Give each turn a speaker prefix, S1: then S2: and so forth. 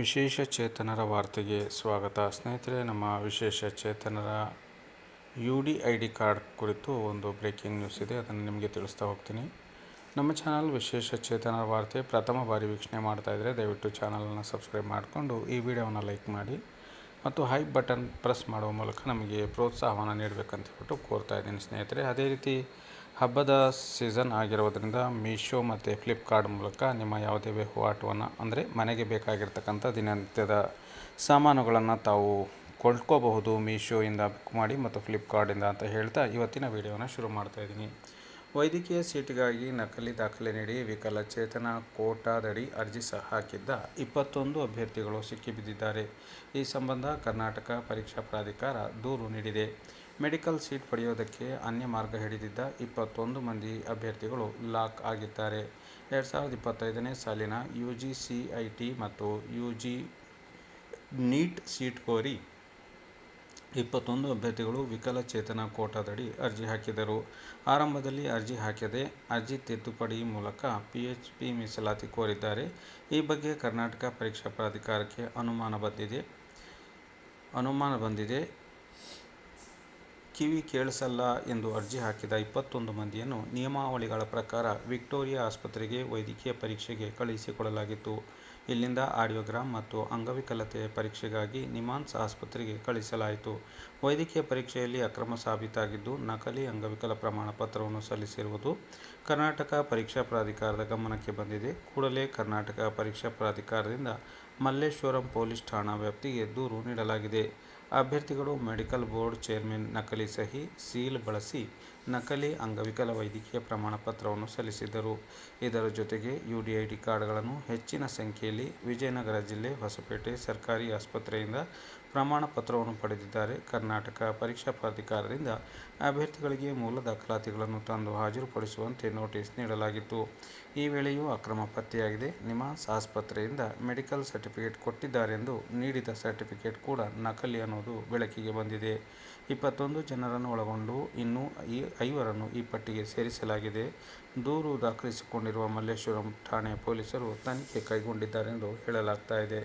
S1: ವಿಶೇಷ ಚೇತನರ ವಾರ್ತೆಗೆ ಸ್ವಾಗತ. ಸ್ನೇಹಿತರೆ, ನಮ್ಮ ವಿಶೇಷ ಚೇತನರ U D I D card ಕುರಿತು ಒಂದು ಬ್ರೇಕಿಂಗ್ ನ್ಯೂಸ್ ಇದೆ. ಅದನ್ನು ನಿಮಗೆ ತಿಳಿಸ್ತಾ ಹೋಗ್ತೀನಿ. ನಮ್ಮ ಚಾನಲ್ ವಿಶೇಷ ಚೇತನರ ವಾರ್ತೆ ಪ್ರಥಮ ಬಾರಿ ವೀಕ್ಷಣೆ ಮಾಡ್ತಾ ಇದ್ದರೆ ದಯವಿಟ್ಟು ಚಾನಲನ್ನು ಸಬ್ಸ್ಕ್ರೈಬ್ ಮಾಡಿಕೊಂಡು ಈ ವಿಡಿಯೋವನ್ನು ಲೈಕ್ ಮಾಡಿ. ಮತ್ತು ಹೈ ಬಟನ್ ಪ್ರೆಸ್ ಮಾಡುವ ಮೂಲಕ ನಮಗೆ ಪ್ರೋತ್ಸಾಹವನ್ನು ನೀಡಬೇಕಂತ ಹೇಳ್ಬಿಟ್ಟು ಕೋರ್ತಾ ಇದ್ದೀನಿ ಸ್ನೇಹಿತರೆ. ಅದೇ ರೀತಿ ಹಬ್ಬದ ಸೀಸನ್ ಆಗಿರೋದ್ರಿಂದ ಮೀಶೋ ಮತ್ತು ಫ್ಲಿಪ್ಕಾರ್ಟ್ ಮೂಲಕ ನಿಮ್ಮ ಯಾವುದೇ ವಹಿವಾಟವನ್ನು, ಅಂದರೆ ಮನೆಗೆ ಬೇಕಾಗಿರ್ತಕ್ಕಂಥ ದಿನನಿತ್ಯದ ಸಾಮಾನುಗಳನ್ನು ತಾವು ಕೊಂಡ್ಕೋಬಹುದು ಮೀಶೋಯಿಂದ ಬುಕ್ ಮಾಡಿ ಮತ್ತು ಫ್ಲಿಪ್ಕಾರ್ಟಿಂದ ಅಂತ ಹೇಳ್ತಾ ಇವತ್ತಿನ ವಿಡಿಯೋನ ಶುರು ಮಾಡ್ತಾ ಇದ್ದೀನಿ. ವೈದ್ಯಕೀಯ ಸೀಟಿಗಾಗಿ ನಕಲಿ ದಾಖಲೆ ನೀಡಿ ವಿಕಲಚೇತನ ಕೋಟಾದಡಿ ಅರ್ಜಿ ಸಹ ಹಾಕಿದ್ದ ಇಪ್ಪತ್ತೊಂದು ಅಭ್ಯರ್ಥಿಗಳು ಸಿಕ್ಕಿಬಿದ್ದಿದ್ದಾರೆ. ಈ ಸಂಬಂಧ ಕರ್ನಾಟಕ ಪರೀಕ್ಷಾ ಪ್ರಾಧಿಕಾರ ದೂರು ನೀಡಿದೆ. ಮೆಡಿಕಲ್ ಸೀಟ್ ಪಡೆಯೋದಕ್ಕೆ ಅನ್ಯ ಮಾರ್ಗ ಹಿಡಿದಿದ್ದ ಇಪ್ಪತ್ತೊಂದು ಮಂದಿ ಅಭ್ಯರ್ಥಿಗಳು ಲಾಕ್ ಆಗಿದ್ದಾರೆ. ಎರಡು ಸಾವಿರದ ಇಪ್ಪತ್ತೈದನೇ ಸಾಲಿನ U G C I T ಮತ್ತು ಯು ಜಿ ನೀಟ್ ಸೀಟ್ ಕೋರಿ ಇಪ್ಪತ್ತೊಂದು ಅಭ್ಯರ್ಥಿಗಳು ವಿಕಲಚೇತನ ಕೋಟಾದಡಿ ಅರ್ಜಿ ಹಾಕಿದರು. ಆರಂಭದಲ್ಲಿ ಅರ್ಜಿ ಹಾಕದೆ ಅರ್ಜಿ ತಿದ್ದುಪಡಿ ಮೂಲಕ ಪಿಎಚ್ಪಿ ಮೀಸಲಾತಿ ಕೋರಿದ್ದಾರೆ. ಈ ಬಗ್ಗೆ ಕರ್ನಾಟಕ ಪರೀಕ್ಷಾ ಪ್ರಾಧಿಕಾರಕ್ಕೆ ಅನುಮಾನ ಬಂದಿದೆ. ಅನುಮಾನ ಬಂದಿದೆ. ಕಿವಿ ಕೇಳಿಸಲ್ಲ ಎಂದು ಅರ್ಜಿ ಹಾಕಿದ ಇಪ್ಪತ್ತೊಂದು ಮಂದಿಯನ್ನು ನಿಯಮಾವಳಿಗಳ ಪ್ರಕಾರ ವಿಕ್ಟೋರಿಯಾ ಆಸ್ಪತ್ರೆಗೆ ವೈದ್ಯಕೀಯ ಪರೀಕ್ಷೆಗೆ ಕಳುಹಿಸಿಕೊಡಲಾಗಿತ್ತು. ಇಲ್ಲಿಂದ ಆಡಿಯೋಗ್ರಾಮ್ ಮತ್ತು ಅಂಗವಿಕಲತೆಯ ಪರೀಕ್ಷೆಗಾಗಿ ನಿಮಾನ್ಸ್ ಆಸ್ಪತ್ರೆಗೆ ಕಳುಹಿಸಲಾಯಿತು. ವೈದ್ಯಕೀಯ ಪರೀಕ್ಷೆಯಲ್ಲಿ ಅಕ್ರಮ ಸಾಬೀತಾಗಿದ್ದು, ನಕಲಿ ಅಂಗವಿಕಲ ಪ್ರಮಾಣ ಪತ್ರವನ್ನು ಸಲ್ಲಿಸಿರುವುದು ಕರ್ನಾಟಕ ಪರೀಕ್ಷಾ ಪ್ರಾಧಿಕಾರದ ಗಮನಕ್ಕೆ ಬಂದಿದೆ. ಕೂಡಲೇ ಕರ್ನಾಟಕ ಪರೀಕ್ಷಾ ಪ್ರಾಧಿಕಾರದಿಂದ ಮಲ್ಲೇಶ್ವರಂ ಪೊಲೀಸ್ ಠಾಣಾ ವ್ಯಾಪ್ತಿಗೆ ದೂರು ನೀಡಲಾಗಿದೆ. ಅಭ್ಯರ್ಥಿಗಳು ಮೆಡಿಕಲ್ ಬೋರ್ಡ್ ಚೇರ್ಮನ್ ನಕಲಿ ಸಹಿ, ಸೀಲ್ ಬಳಸಿ ನಕಲಿ ಅಂಗವಿಕಲ ವೈದ್ಯಕೀಯ ಪ್ರಮಾಣ ಪತ್ರವನ್ನು ಸಲ್ಲಿಸಿದರು ಇದರ ಜೊತೆಗೆ ಯುಡಿಐಡಿ ಕಾರ್ಡ್ಗಳನ್ನು ಹೆಚ್ಚಿನ ಸಂಖ್ಯೆಯಲ್ಲಿ ವಿಜಯನಗರ ಜಿಲ್ಲೆ ಹೊಸಪೇಟೆ ಸರ್ಕಾರಿ ಆಸ್ಪತ್ರೆಯಿಂದ ಪ್ರಮಾಣ ಪತ್ರವನ್ನು ಪಡೆದಿದ್ದಾರೆ. ಕರ್ನಾಟಕ ಪರೀಕ್ಷಾ ಪ್ರಾಧಿಕಾರದಿಂದ ಅಭ್ಯರ್ಥಿಗಳಿಗೆ ಮೂಲ ದಾಖಲಾತಿಗಳನ್ನು ತಂದು ಹಾಜರುಪಡಿಸುವಂತೆ ನೋಟಿಸ್ ನೀಡಲಾಗಿತ್ತು. ಈ ವೇಳೆಯೂ ಅಕ್ರಮ ಪತ್ತೆಯಾಗಿದೆ. ನಿಮಾನ್ಸ್ ಆಸ್ಪತ್ರೆಯಿಂದ ಮೆಡಿಕಲ್ ಸರ್ಟಿಫಿಕೇಟ್ ಕೊಟ್ಟಿದ್ದಾರೆಂದು ನೀಡಿದ ಸರ್ಟಿಫಿಕೇಟ್ ಕೂಡ ನಕಲಿ ಅನ್ನೋದು ಬೆಳಕಿಗೆ ಬಂದಿದೆ. ಇಪ್ಪತ್ತೊಂದು ಜನರನ್ನು ಒಳಗೊಂಡು ಇನ್ನೂ ಈ ಐವರನ್ನು ಈ ಪಟ್ಟಿಗೆ ಸೇರಿಸಲಾಗಿದೆ. ದೂರು ದಾಖಲಿಸಿಕೊಂಡಿರುವ ಮಲ್ಲೇಶ್ವರಂ ಠಾಣೆ ಪೊಲೀಸರು ತನಿಖೆ ಕೈಗೊಂಡಿದ್ದಾರೆಂದು ಹೇಳಲಾಗ್ತಾ ಇದೆ.